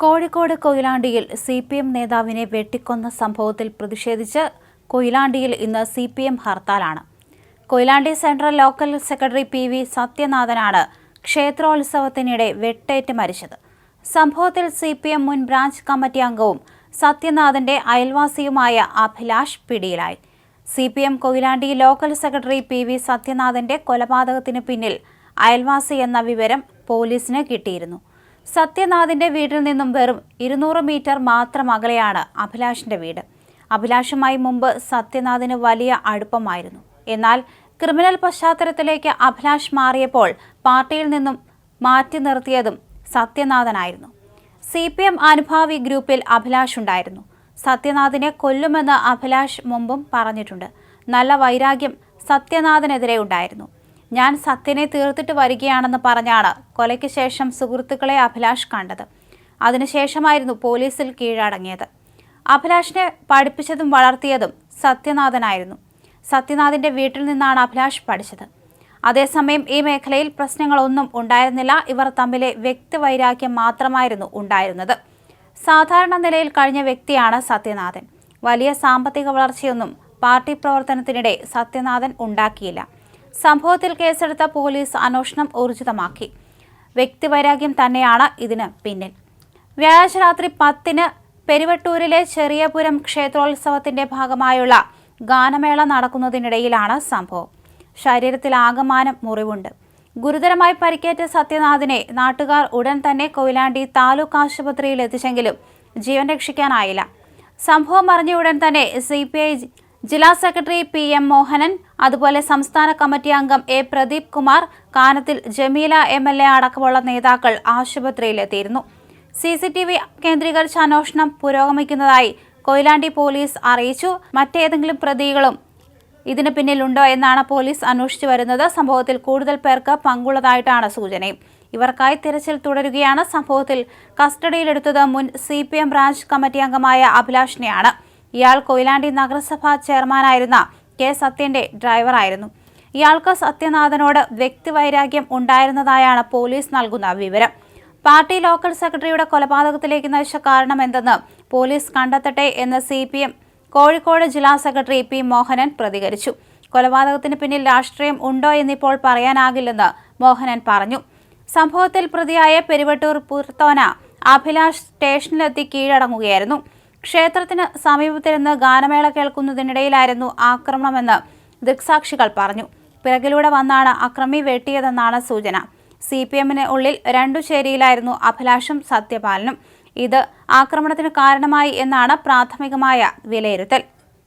കോഴിക്കോട് കൊയിലാണ്ടിയിൽ C P M നേതാവിനെ വെട്ടിക്കൊന്ന സംഭവത്തിൽ പ്രതിഷേധിച്ച് കൊയിലാണ്ടിയിൽ ഇന്ന് C P M ഹർത്താലാണ്. Koyilandy central local secretary P V സത്യനാഥനാണ് ക്ഷേത്രോത്സവത്തിനിടെ വെട്ടേറ്റ് മരിച്ചത്. സംഭവത്തിൽ സി പി എം മുൻ ബ്രാഞ്ച് കമ്മിറ്റി അംഗവും സത്യനാഥന്റെ അയൽവാസിയുമായ അഭിലാഷ് പിടിയിലായി. C P M Koyilandy local secretary P V സത്യനാഥന്റെ കൊലപാതകത്തിന് പിന്നിൽ അയൽവാസി എന്ന വിവരം പോലീസിന് കിട്ടിയിരുന്നു. സത്യനാഥിന്റെ വീട്ടിൽ നിന്നും വെറും ഇരുന്നൂറ് മീറ്റർ മാത്രം അകലെയാണ് അഭിലാഷിന്റെ വീട്. അഭിലാഷുമായി മുമ്പ് സത്യനാഥിന് വലിയ അടുപ്പമായിരുന്നു. എന്നാൽ ക്രിമിനൽ പശ്ചാത്തലത്തിലേക്ക് അഭിലാഷ് മാറിയപ്പോൾ പാർട്ടിയിൽ നിന്നും മാറ്റി നിർത്തിയതും സത്യനാഥനായിരുന്നു. സി പി എം അനുഭാവി ഗ്രൂപ്പിൽ അഭിലാഷ് ഉണ്ടായിരുന്നു. സത്യനാഥിനെ കൊല്ലുമെന്ന് അഭിലാഷ് മുമ്പും പറഞ്ഞിട്ടുണ്ട്. നല്ല വൈരാഗ്യം സത്യനാഥനെതിരെ ഉണ്ടായിരുന്നു. ഞാൻ സത്യനെ തീർത്തിട്ട് വരികയാണെന്ന് പറഞ്ഞാണ് കൊലയ്ക്ക് ശേഷം സുഹൃത്തുക്കളെ അഭിലാഷ് കണ്ടത്. അതിനുശേഷമായിരുന്നു പോലീസിൽ കീഴടങ്ങിയത്. അഭിലാഷിനെ പഠിപ്പിച്ചതും വളർത്തിയതും സത്യനാഥനായിരുന്നു. സത്യനാഥിന്റെ വീട്ടിൽ നിന്നാണ് അഭിലാഷ് പഠിച്ചത്. അതേസമയം ഈ മേഖലയിൽ പ്രശ്നങ്ങളൊന്നും ഉണ്ടായിരുന്നില്ല. ഇവർ തമ്മിലെ വ്യക്തിവൈരാഗ്യം മാത്രമായിരുന്നു ഉണ്ടായിരുന്നത്. സാധാരണ നിലയിൽ കഴിഞ്ഞ വ്യക്തിയാണ് സത്യനാഥൻ. വലിയ സാമ്പത്തിക വളർച്ചയൊന്നും പാർട്ടി പ്രവർത്തനത്തിനിടെ സത്യനാഥൻ ഉണ്ടാക്കിയില്ല. സംഭവത്തിൽ കേസെടുത്ത പോലീസ് അന്വേഷണം ഊർജിതമാക്കി. വ്യക്തിവൈരാഗ്യം തന്നെയാണ് ഇതിന് പിന്നിൽ. വ്യാഴാഴ്ച രാത്രി പത്തിന് പെരുവട്ടൂരിലെ ചെറിയപുരം ക്ഷേത്രോത്സവത്തിന്റെ ഭാഗമായുള്ള ഗാനമേള നടക്കുന്നതിനിടയിലാണ് സംഭവം. ശരീരത്തിൽ ആകമാനം മുറിവുണ്ട്. ഗുരുതരമായി പരിക്കേറ്റ സത്യനാഥിനെ നാട്ടുകാർ ഉടൻ തന്നെ കൊയിലാണ്ടി താലൂക്ക് ആശുപത്രിയിൽ എത്തിച്ചെങ്കിലും ജീവൻ രക്ഷിക്കാനായില്ല. സംഭവം അറിഞ്ഞ ഉടൻ തന്നെ സി ജില്ലാ സെക്രട്ടറി പി എം മോഹനൻ അതുപോലെ സംസ്ഥാന കമ്മിറ്റി അംഗം A Pradeep Kumar Kanathil Jameela M L A അടക്കമുള്ള നേതാക്കൾ ആശുപത്രിയിലെത്തിയിരുന്നു. സി സി ടി വി കേന്ദ്രീകരിച്ച അന്വേഷണം പുരോഗമിക്കുന്നതായി കൊയിലാണ്ടി പോലീസ് അറിയിച്ചു. മറ്റേതെങ്കിലും പ്രതികളും ഇതിന് പിന്നിലുണ്ടോ എന്നാണ് പോലീസ് അന്വേഷിച്ചു വരുന്നത്. സംഭവത്തിൽ കൂടുതൽ പേർക്ക് പങ്കുള്ളതായിട്ടാണ് സൂചനയും. ഇവർക്കായി തിരച്ചിൽ തുടരുകയാണ്. സംഭവത്തിൽ കസ്റ്റഡിയിലെടുത്തത് മുൻ C P M branch committee അംഗമായ അഭിലാഷിനെയാണ്. ഇയാൾ കൊയിലാണ്ടി നഗരസഭാ ചെയർമാനായിരുന്ന കെ സത്യന്റെ ഡ്രൈവറായിരുന്നു. ഇയാൾക്ക് സത്യനാഥനോട് വ്യക്തിവൈരാഗ്യം ഉണ്ടായിരുന്നതായാണ് പോലീസ് നൽകുന്ന വിവരം. പാർട്ടി ലോക്കൽ സെക്രട്ടറിയുടെ കൊലപാതകത്തിലേക്ക് നയിച്ച കാരണം എന്തെന്ന് പോലീസ് കണ്ടെത്തട്ടെ എന്ന് സി പി എം കോഴിക്കോട് ജില്ലാ സെക്രട്ടറി പി മോഹനൻ പ്രതികരിച്ചു. കൊലപാതകത്തിന് പിന്നിൽ രാഷ്ട്രീയം ഉണ്ടോ എന്നിപ്പോൾ പറയാനാകില്ലെന്ന് മോഹനൻ പറഞ്ഞു. സംഭവത്തിൽ പ്രതിയായ പെരുവട്ടൂർ പുർത്തോന അഭിലാഷ് സ്റ്റേഷനിലെത്തി കീഴടങ്ങുകയായിരുന്നു. ക്ഷേത്രത്തിന് സമീപത്തിരുന്ന് ഗാനമേള കേൾക്കുന്നതിനിടയിലായിരുന്നു ആക്രമണമെന്ന് ദൃക്സാക്ഷികൾ പറഞ്ഞു. പിറകിലൂടെ വന്നാണ് അക്രമി വെട്ടിയതെന്നാണ് സൂചന. സി പി എമ്മിന് ഉള്ളിൽ രണ്ടു ചേരിയിലായിരുന്നു അഭിലാഷും സത്യപാലനും. ഇത് ആക്രമണത്തിന് കാരണമായി എന്നാണ് പ്രാഥമികമായ വിലയിരുത്തൽ.